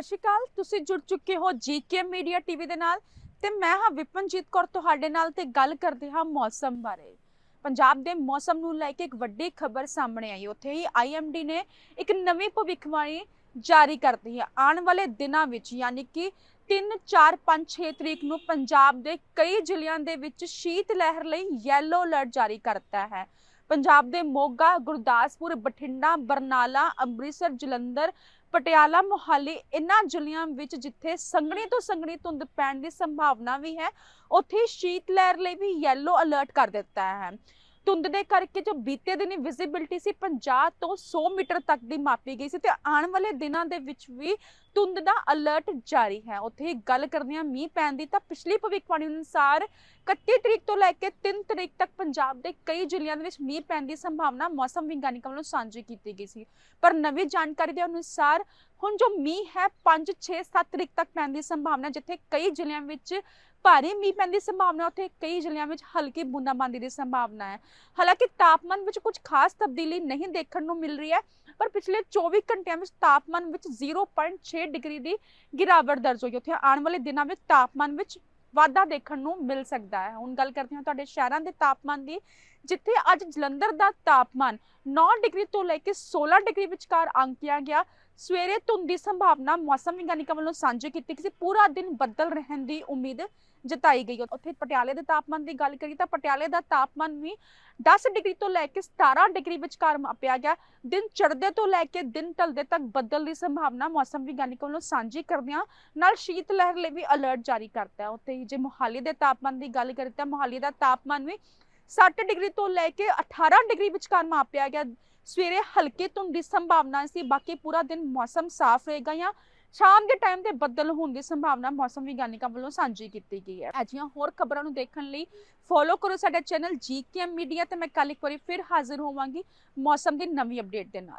ਸਤਿ ਸ਼੍ਰੀ ਅਕਾਲ, ਤੁਸੀਂ ਜੁੜ ਚੁੱਕੇ ਹੋ ਜੀਕੇ ਮੀਡੀਆ ਟੀਵੀ ਦੇ ਨਾਲ ਤੇ ਮੈਂ ਹਾਂ ਵਿਪਨਜੀਤ ਕੌਰ ਤੁਹਾਡੇ ਨਾਲ ਤੇ ਗੱਲ ਕਰਦੇ ਹਾਂ ਮੌਸਮ ਬਾਰੇ। ਪੰਜਾਬ ਦੇ ਮੌਸਮ ਨੂੰ ਲੈ ਕੇ ਇੱਕ ਵੱਡੀ ਖਬਰ ਸਾਹਮਣੇ ਆਈ, ਉੱਥੇ ਹੀ ਆਈਐਮਡੀ ਨੇ ਇੱਕ ਨਵੀਂ ਭਵਿੱਖਬਾਣੀ ਜਾਰੀ ਕਰਤੀ ਹੈ। ਆਉਣ ਵਾਲੇ ਦਿਨਾਂ ਵਿੱਚ ਯਾਨੀ ਕਿ 3 4 5 6 ਤਰੀਕ ਨੂੰ ਪੰਜਾਬ ਦੇ ਕਈ ਜ਼ਿਲ੍ਹਿਆਂ ਦੇ ਵਿੱਚ ਸ਼ੀਤ ਲਹਿਰ ਲਈ ਯੈਲੋ ਅਲਰਟ ਜਾਰੀ ਕਰਤਾ ਹੈ। ਪੰਜਾਬ ਦੇ ਮੋਗਾ, ਗੁਰਦਾਸਪੁਰ, ਬਠਿੰਡਾ, ਬਰਨਾਲਾ, ਅੰਮ੍ਰਿਤਸਰ, ਜਲੰਧਰ ਪਟਿਆਲਾ ਮੋਹਾਲੀ ਇਨ੍ਹਾਂ ਜ਼ਿਲ੍ਹਿਆਂ ਵਿੱਚ ਜਿੱਥੇ ਸੰਘਣੀ ਤੋਂ ਸੰਘਣੀ ਧੁੰਦ ਪੈਣ ਦੀ ਸੰਭਾਵਨਾ ਵੀ ਹੈ, ਉੱਥੇ ਸ਼ੀਤ ਲਹਿਰ ਲਈ ਵੀ ਯੈਲੋ ਅਲਰਟ ਕਰ ਦਿੱਤਾ ਹੈ। ਧੁੰਦ ਦੇ ਕਰਕੇ ਜੋ ਬੀਤੇ ਦਿਨੀ ਵਿਜ਼ਿਬਿਲਟੀ ਸੀ 50 ਤੋਂ 100 ਮੀਟਰ ਤੱਕ ਦੀ ਮਾਪੀ ਗਈ ਸੀ ਤੇ ਆਉਣ ਵਾਲੇ ਦਿਨਾਂ ਦੇ ਵਿੱਚ ਵੀ ਧੁੰਦ ਦਾ ਅਲਰਟ ਜਾਰੀ ਹੈ। ਉੱਥੇ ਗੱਲ ਕਰਦੇ ਹਾਂ ਮੀਂਹ ਪੈਣ ਦੀ ਤਾਂ ਪਿਛਲੀ ਭਵਿੱਖਬਾਣੀ ਅਨੁਸਾਰ 31 ਤਰੀਕ ਤੋਂ ਲੈ ਕੇ 3 ਤਰੀਕ ਤੱਕ ਪੰਜਾਬ ਦੇ ਕਈ ਜ਼ਿਲ੍ਹਿਆਂ ਦੇ ਵਿੱਚ ਮੀਂਹ ਪੈਣ ਦੀ ਸੰਭਾਵਨਾ ਮੌਸਮ ਵਿਗਿਆਨੀਆਂ ਵੱਲੋਂ ਸਾਂਝੀ ਕੀਤੀ ਗਈ ਸੀ। ਪਰ ਨਵੀਂ ਜਾਣਕਾਰੀ ਦੇ ਅਨੁਸਾਰ ਹੁਣ ਜੋ ਮੀਂਹ ਹੈ 5 6 7 ਤਰੀਕ ਤੱਕ ਪੈਣ ਦੀ ਸੰਭਾਵਨਾ ਜਿੱਥੇ ਕਈ ਜ਼ਿਲ੍ਹਿਆਂ ਵਿੱਚ ਭਾਰੀ ਮੀਂਹ ਪੈਣ ਦੀ ਸੰਭਾਵਨਾ ਉੱਥੇ ਕਈ ਜ਼ਿਲ੍ਹਿਆਂ ਵਿੱਚ ਹਲਕੀ ਬੂੰਦਾਬਾਂਦੀ ਦੀ ਸੰਭਾਵਨਾ ਹੈ। ਹਾਲਾਂਕਿ ਤਾਪਮਾਨ ਵਿੱਚ ਕੁਝ ਖਾਸ ਤਬਦੀਲੀ ਨਹੀਂ ਦੇਖਣ ਨੂੰ ਮਿਲ ਰਹੀ ਹੈ, ਪਰ ਪਿਛਲੇ 24 ਘੰਟਿਆਂ ਵਿੱਚ ਤਾਪਮਾਨ ਵਿੱਚ 0.6 ਡਿਗਰੀ ਦੀ ਗਿਰਾਵਟ ਦਰਜ ਹੋਈ ਉੱਥੇ ਆਉਣ ਵਾਲੇ ਦਿਨਾਂ ਵਿੱਚ ਤਾਪਮਾਨ ਵਿੱਚ ਵਾਧਾ ਦੇਖਣ ਨੂੰ ਮਿਲ ਸਕਦਾ ਹੈ। ਹੁਣ ਗੱਲ ਕਰਦੇ ਹਾਂ ਤੁਹਾਡੇ ਸ਼ਹਿਰਾਂ ਦੇ ਤਾਪਮਾਨ ਦੀ। ਜਿੱਥੇ ਅੱਜ ਜਲੰਧਰ ਦਾ ਤਾਪਮਾਨ 9 ਡਿਗਰੀ ਤੋਂ ਲੈ ਕੇ 16 ਡਿਗਰੀ ਵਿਚਕਾਰ ਅੰਕਿਆ ਗਿਆ। ਸਵੇਰੇ ਧੁੰਦ ਦੀ ਸੰਭਾਵਨਾ ਮੌਸਮ ਵਿਗਿਆਨੀਆਂ ਵੱਲੋਂ ਸਾਂਝੀ ਕੀਤੀ ਗਈ ਪੂਰਾ ਦਿਨ ਬੱਦਲ ਰਹਿਣ ਦੀ ਉਮੀਦ ਜਤਾਈ ਗਈ ਉੱਥੇ ਪਟਿਆਲੇ ਦੇ ਤਾਪਮਾਨ ਦੀ ਗੱਲ ਕਰੀ ਤਾਂ ਪਟਿਆਲੇ ਦਾ ਤਾਪਮਾਨ ਵੀ 10 ਡਿਗਰੀ ਤੋਂ ਲੈ ਕੇ 17 ਡਿਗਰੀ ਵਿਚਕਾਰ ਮਾਪਿਆ ਗਿਆ। ਦਿਨ ਚੜ੍ਹਦੇ ਤੋਂ ਲੈ ਕੇ ਦਿਨ ਢਲਦੇ ਤੱਕ ਬੱਦਲ ਦੀ ਸੰਭਾਵਨਾ ਮੌਸਮ ਵਿਗਿਆਨੀਆਂ ਵੱਲੋਂ ਸਾਂਝੀ ਕਰਦਿਆਂ ਨਾਲ ਸ਼ੀਤ ਲਹਿਰ ਲਈ ਵੀ ਅਲਰਟ ਜਾਰੀ ਕਰਤਾ ਹੈ। ਉੱਥੇ ਹੀ ਜੇ ਮੋਹਾਲੀ ਦੇ ਤਾਪਮਾਨ ਦੀ ਗੱਲ ਕਰੀ ਤਾਂ ਮੋਹਾਲੀ ਦਾ ਤਾਪਮਾਨ ਵੀ 60 ਡਿਗਰੀ ਤੋਂ ਲੈ ਕੇ 18 ਡਿਗਰੀ ਵਿਚਕਾਰ ਮਾਪਿਆ ਗਿਆ। ਸਵੇਰੇ ਹਲਕੇ ਧੁੰਦ ਦੀ ਸੰਭਾਵਨਾ ਸੀ, ਬਾਕੀ ਪੂਰਾ ਦਿਨ ਮੌਸਮ ਸਾਫ਼ ਰਹੇਗਾ ਜਾਂ ਸ਼ਾਮ ਦੇ ਟਾਈਮ ਤੇ ਬੱਦਲ ਹੋਣ ਦੀ ਸੰਭਾਵਨਾ ਮੌਸਮ ਵਿਗਿਆਨੀਆਂ ਵੱਲੋਂ ਸਾਂਝੀ ਕੀਤੀ ਗਈ ਹੈ। ਅਜਿਹੀਆਂ ਹੋਰ ਖਬਰਾਂ ਨੂੰ ਦੇਖਣ ਲਈ ਫੋਲੋ ਕਰੋ ਸਾਡਾ ਚੈਨਲ ਜੀਕੇਐਮ ਮੀਡੀਆ ਤੇ ਮੈਂ ਕੱਲ ਇੱਕ ਵਾਰੀ ਫਿਰ ਹਾਜ਼ਰ ਹੋਵਾਂਗੀ ਮੌਸਮ ਦੀ ਨਵੀਂ ਅਪਡੇਟ ਦੇ ਨਾਲ।